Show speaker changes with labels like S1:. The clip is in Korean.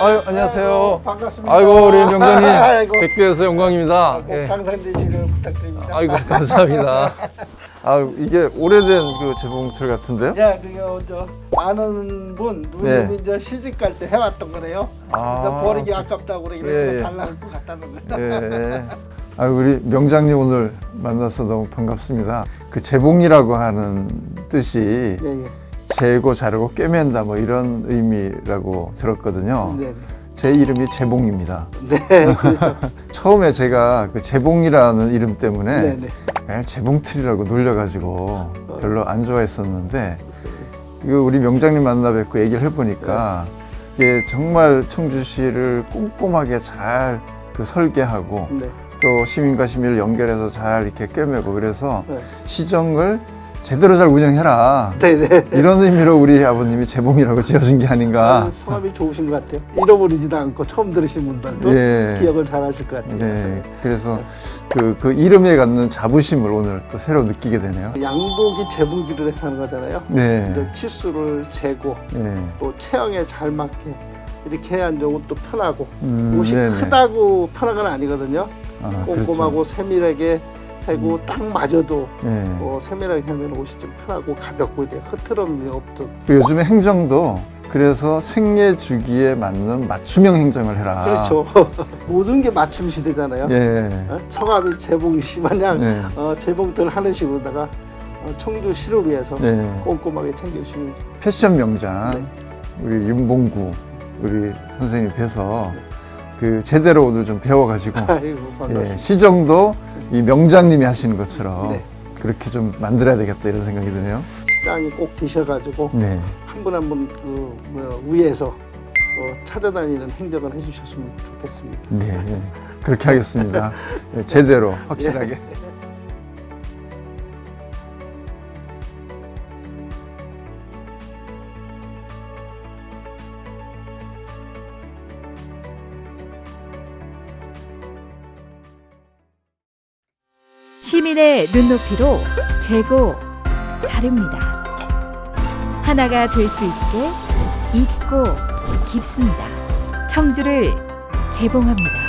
S1: 아유, 안녕하세요.
S2: 반갑습니다.
S1: 아이고, 우리 명장님
S2: 아이고,
S1: 돼서 영광입니다.
S2: 꼭
S1: 예.
S2: 당선되시길 부탁드립니다.
S1: 아이고, 감사합니다. 아, 이게 오래된 그 재봉틀 같은데요?
S2: 예, 그게 저 아는 분
S1: 네.
S2: 누님이 이제 시집 갈 때 해왔던 거네요.
S1: 아.
S2: 버리기 아깝다고 그러길래
S1: 예,
S2: 제가
S1: 예.
S2: 달라고 갖다는 거예요.
S1: 예. 아, 우리 명장님 오늘 만나서 너무 반갑습니다. 그 재봉이라고 하는 뜻이
S2: 예, 예.
S1: 재고 자르고 꿰맨다 뭐 이런 의미라고 들었거든요.
S2: 네,
S1: 제 이름이 재봉입니다.
S2: 네, 네, 그렇죠.
S1: 처음에 제가 그 재봉이라는 이름 때문에
S2: 네, 네.
S1: 재봉틀이라고 놀려가지고 별로 안 좋아했었는데 이거 우리 명장님 만나 뵙고 얘기를 해보니까 이게 정말 청주시를 꼼꼼하게 잘 그 설계하고
S2: 네,
S1: 또 시민과 시민을 연결해서 잘 이렇게 꿰매고 그래서
S2: 네.
S1: 시정을 제대로 잘 운영해라
S2: 네, 네.
S1: 이런 의미로 우리 아버님이 재봉이라고 지어준 게 아닌가
S2: 아, 성함이 좋으신 것 같아요. 잃어버리지도 않고 처음 들으신 분들도
S1: 예.
S2: 기억을 잘 하실 것 같아요.
S1: 네, 그래서 그, 그 이름에 갖는 자부심을 오늘 또 새로 느끼게 되네요.
S2: 양복이 재봉질을 해서 하는 거잖아요.
S1: 네,
S2: 치수를 재고
S1: 네.
S2: 또 체형에 잘 맞게 이렇게 해야 이제 옷도 편하고
S1: 음,
S2: 옷이
S1: 네네.
S2: 크다고 편한 건 아니거든요.
S1: 아,
S2: 꼼꼼하고 세밀하게 하고
S1: 음.
S2: 딱 맞아도
S1: 네.
S2: 어, 세밀하게 하면 옷이 좀 편하고 가볍고 이제 흐트럼이 없던
S1: 그 요즘에 행정도 그래서 생애 주기에 맞는 맞춤형 행정을 해라.
S2: 그렇죠. 모든 게 맞춤 시대잖아요.
S1: 아. 예.
S2: 어? 성함이 재봉 씨 마냥
S1: 네.
S2: 어, 재봉들 하는 식으로다가 어, 청주 시를 위해서
S1: 네.
S2: 꼼꼼하게 챙겨주시면
S1: 패션 명장
S2: 네.
S1: 우리 윤봉구 우리 선생님 뵈서 그 제대로 오늘 좀 배워가지고
S2: 아이고
S1: 예. 시정도 이 명장님이 하시는 것처럼
S2: 네.
S1: 그렇게 좀 만들어야 되겠다 이런 생각이 드네요.
S2: 시장이 꼭 되셔가지고
S1: 네.
S2: 한 분 한 분 그 뭐, 위에서 어, 찾아다니는 행정을 해주셨으면 좋겠습니다.
S1: 네, 네. 그렇게 하겠습니다. 예, 제대로 확실하게.
S3: 시민의 눈높이로 재고 자릅니다. 하나가 될 수 있게 있고 깊습니다. 청주를 재봉합니다.